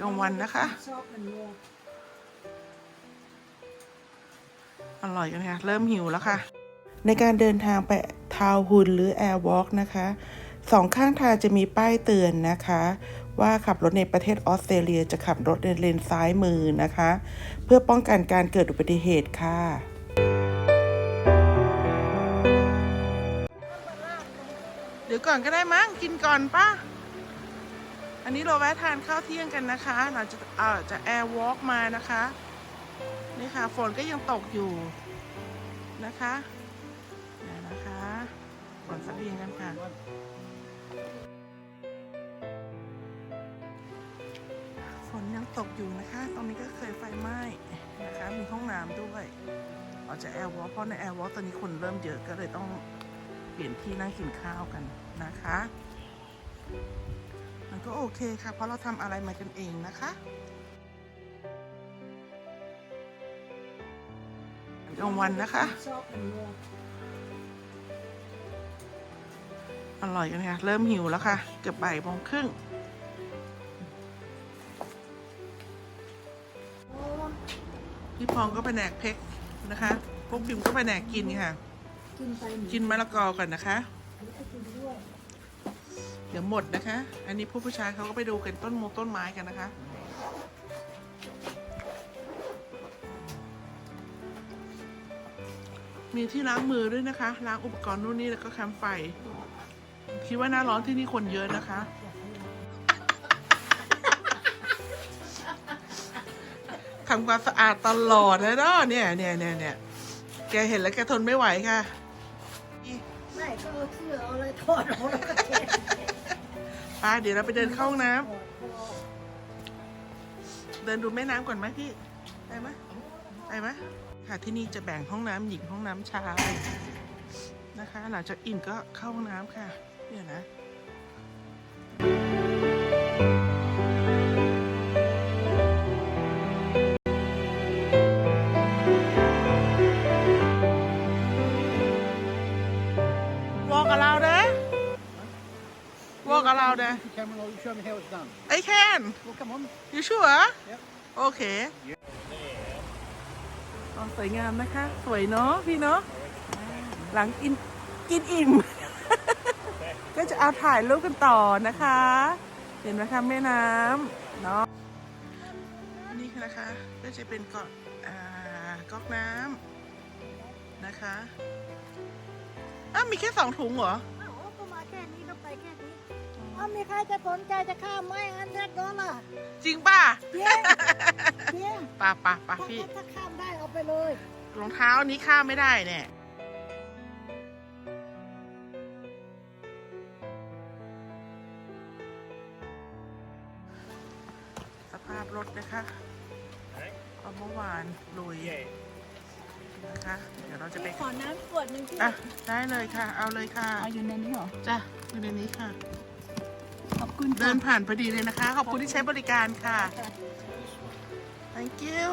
กลางวันนะคะ ชอบมันนัวอร่อยกันค่ะ เริ่มหิวแล้วค่ะ ในการเดินทางไปทาวน์ฮุนหรือแอร์วอล์กนะคะสองข้างทางจะมีป้ายเตือนนะคะ ว่าขับรถในประเทศออสเตรเลียจะขับรถในเลนซ้ายมือนะคะ เพื่อป้องกันการเกิดอุบัติเหตุค่ะเดี๋ยวก่อนก็ได้มั้งกินก่อนป้า อันนี้เราแวะทานข้าวเที่ยงกันนะคะหลังจากเอ่อจะแอร์วอล์กมานะคะ นี่ค่ะฝนก็ยังตกอยู่นะคะเดี๋ยวนะคะฝนสักเรียงกันค่ะฝนยังตกอยู่นะคะ ตรงนี้ก็เคยไฟไหม้นะคะ มีห้องน้ำด้วยออกจากแอร์วอล์กเพราะในแอร์วอล์กตอนนี้คนเริ่มเยอะก็เลยต้องเปลี่ยนที่นั่งกินข้าวกันนะคะ มันก็โอเคค่ะ เพราะเราทำอะไรมากันเองนะคะกลางวันนะคะ ชอบมันนัวอร่อยกันค่ะ เริ่มหิวแล้วค่ะ เกือบบ่ายโมงครึ่งโอ้พี่พองก็ไปแหนกเพกนะคะ พวกพิมก็ไปแหนกกินค่ะ กินไปหกินมะละกอก่อนนะคะก็กินด้วย เดี๋ยวหมดนะคะ อันนี้ผู้ผู้ชายเขาก็ไปดูกันต้นมงต้นไม้กันนะคะ มีที่ล้างมือด้วยนะคะ ล้างอุปกรณ์นู่นนี่แล้วก็แคมป์ไฟ คิดว่าหน้าร้อนที่นี่คนเยอะนะคะ ทำความสะอาดตลอดเลยเนาะเนี่ยเนี่ยเนี่ยเนี่ยแกเห็นแล้วแกทนไม่ไหวค่ะ ไม่ก็เอาเสื้อเอาอะไรถอดออกแล้วก็เช็ ดป้าเดี๋ยวเราไปเดินเข้าห้องน้ำเดินดูแม่น้ำก่อนไหมพี่ไปไหมไปไหมค่ะที่นี่จะแบ่งห้องน้ำหญิงห้องน้ำชายนะคะ หลังจากอิ่มก็เข้าห้องน้ำค่ะ เนี่ยนะ Walk around there You can you show me how it's done. I can Well, come on. You sure Yep. โอเคอ๋อสวยงามนะคะ สวยเนาะพี่เนาะหลังกินกินอิ่ม ก็จะเอาถ่ายรูปกันต่อนะคะ เห็นไหมคะแม่น้ำเนาะนี่นะคะก็จะเป็นเกาะอ่าก๊อกน้ำนะคะอ้าวมีแค่สองถุงเหรออ้าวก็มาแค่นี้ก็ไปแค่นี้ อ้าวมีใครจะสนใจจะข้ามไหมอันแรกดอลลาร์จริงป่ะเพียงเพียงป่ะป่ะป่ะถ้าพี่ถ้าข้ามได้เอาไปเลยรองเท้านี้ข้ามไม่ได้เนี่ยสภาพรถนะคะเอาเมื่อวานลุยนะคะ เดี๋ยวเราจะไปขอน้ำขวดหนึ่งที่อะได้เลยค่ะ เอาเลยค่ะ เอาอยู่ในนี้เหรอ จ้ะ อยู่ในนี้ค่ะขอบ คุณเดินผ่านพอดีเลยนะคะ ขอบคุณที่ใช้บริการค่ะ thank you